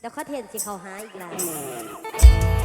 แล้ยวข้อเทนสิเขาหาอีกแล้ว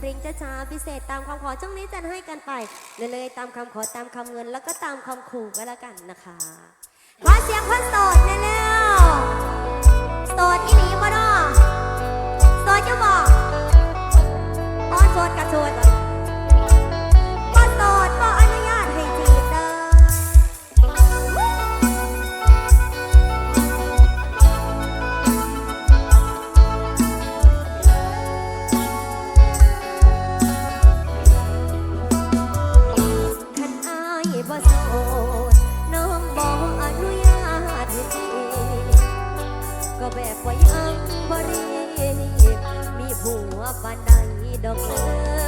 เพลงจะชาพิเศษตามคำขอช่วงนี้จะให้กันไปเลยๆตามคำขอตามคำเงิน แล้วก็ตามคำขู่ก็แล้วกันนะคะขอเสียงคนโสดแน่ๆโสดอีหลีบ่ดอโสดจะบอกานใดดอกเออ